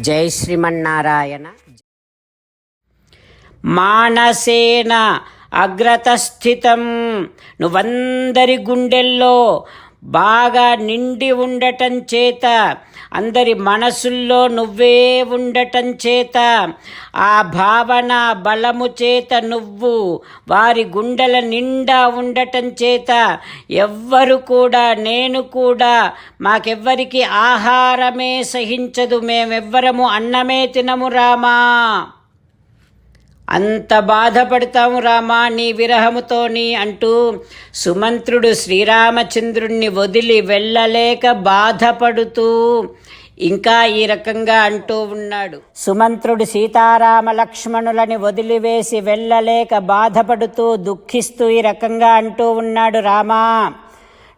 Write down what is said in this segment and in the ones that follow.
జై శ్రీమన్నారాయణ. మానసేన అగ్రతస్థితం. నువ్వందరి గుండెల్లో బాగా నిండి ఉండటం చేత అందరి మనసుల్లో నువ్వే ఉండటం చేత ఆ భావన బలము చేత నువ్వు వారి గుండెల నిండా ఉండటం చేత ఎవ్వరు కూడా నేను కూడా మాకెవ్వరికి ఆహారమే సహించదు మేమెవ్వరము అన్నమే తినము రామా. అంత బాధపడతాము రామా నీ విరహముతోని అంటూ సుమంత్రుడు శ్రీరామచంద్రుణ్ణి వదిలి వెళ్ళలేక బాధపడుతూ ఇంకా ఈ రకంగా అంటూ ఉన్నాడు. సుమంత్రుడు సీతారామ లక్ష్మణులని వదిలివేసి వెళ్ళలేక బాధపడుతూ దుఃఖిస్తూ ఈ రకంగా అంటూ ఉన్నాడు రామా.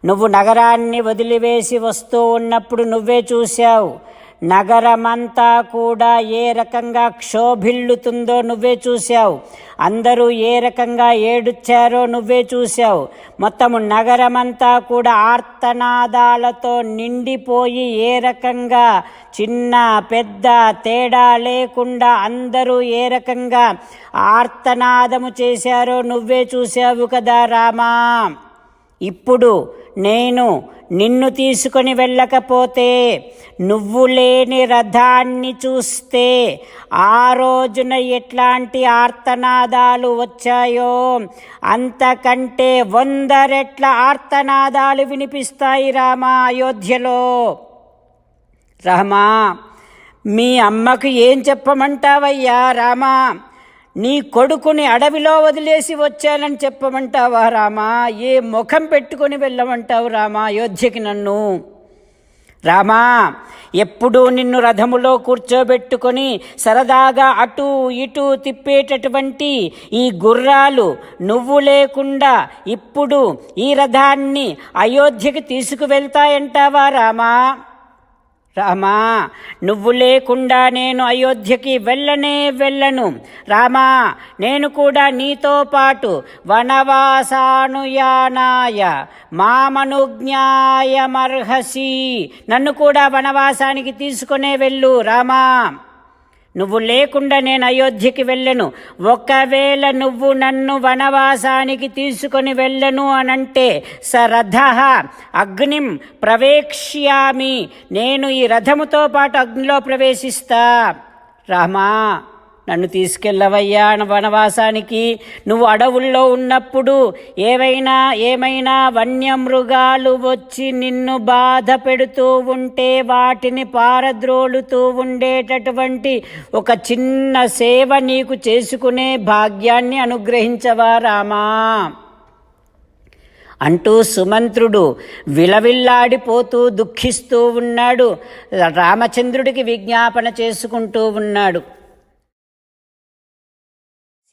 నువ్వు నగరాన్ని వదిలివేసి వస్తూ ఉన్నప్పుడు నువ్వే చూశావు. నగరమంతా కూడా ఏ రకంగా క్షోభిల్లుతుందో నువ్వే చూశావు. అందరూ ఏ రకంగా ఏడుచ్చారో నువ్వే చూశావు. మొత్తము నగరమంతా కూడా ఆర్తనాదాలతో నిండిపోయి ఏ రకంగా చిన్న పెద్ద తేడా లేకుండా అందరూ ఏ రకంగా ఆర్తనాదము చేశారో నువ్వే చూశావు కదా రామా? ఇప్పుడు నేను నిన్ను తీసుకొని వెళ్ళకపోతే నువ్వు లేని రథాన్ని చూస్తే ఆ రోజున ఎట్లాంటి ఆర్తనాదాలు వచ్చాయో అంతకంటే వంద రెట్ల ఆర్తనాదాలు వినిపిస్తాయి రామా అయోధ్యలో. రామా మీ అమ్మకు ఏం చెప్పమంటావయ్యా రామా? నీ కొడుకుని అడవిలో వదిలేసి వచ్చానని చెప్పమంటావా రామా? ఏ ముఖం పెట్టుకొని వెళ్ళమంటావు రామా అయోధ్యకి నన్ను? రామా ఎప్పుడూ నిన్ను రథములో కూర్చోబెట్టుకొని సరదాగా అటు ఇటు తిప్పేటటువంటి ఈ గుర్రాలు నువ్వు లేకుండా ఇప్పుడు ఈ రథాన్ని అయోధ్యకి తీసుకువెళ్తాయంటావా రామా? రామా నువ్వు లేకుండా నేను అయోధ్యకి వెళ్ళనే వెళ్ళను. రామా నేను కూడా నీతో పాటు వనవాసానుయానాయ మామనుజ్ఞాయమర్హసి. నన్ను కూడా వనవాసానికి తీసుకునే వెళ్ళు రామా. నువ్వు లేకుండా నేను అయోధ్యకి వెళ్ళను. ఒకవేళ నువ్వు నన్ను వనవాసానికి తీసుకొని వెళ్ళను అనంటే స రథ అగ్నిం ప్రవేక్ష్యామి. నేను ఈ రథముతో పాటు అగ్నిలో ప్రవేశిస్తా. రామా నన్ను తీసుకెళ్ళవయ్యా వనవాసానికి. నువ్వు అడవుల్లో ఉన్నప్పుడు ఏవైనా ఏమైనా వన్యమృగాలు వచ్చి నిన్ను బాధ పెడుతూ ఉంటే వాటిని పారద్రోలుతూ ఉండేటటువంటి ఒక చిన్న సేవ నీకు చేసుకునే భాగ్యాన్ని అనుగ్రహించవా రామా? అంటూ సుమంత్రుడు విలవిల్లాడిపోతూ దుఃఖిస్తూ ఉన్నాడు. రామచంద్రుడికి విజ్ఞాపన చేసుకుంటూ ఉన్నాడు.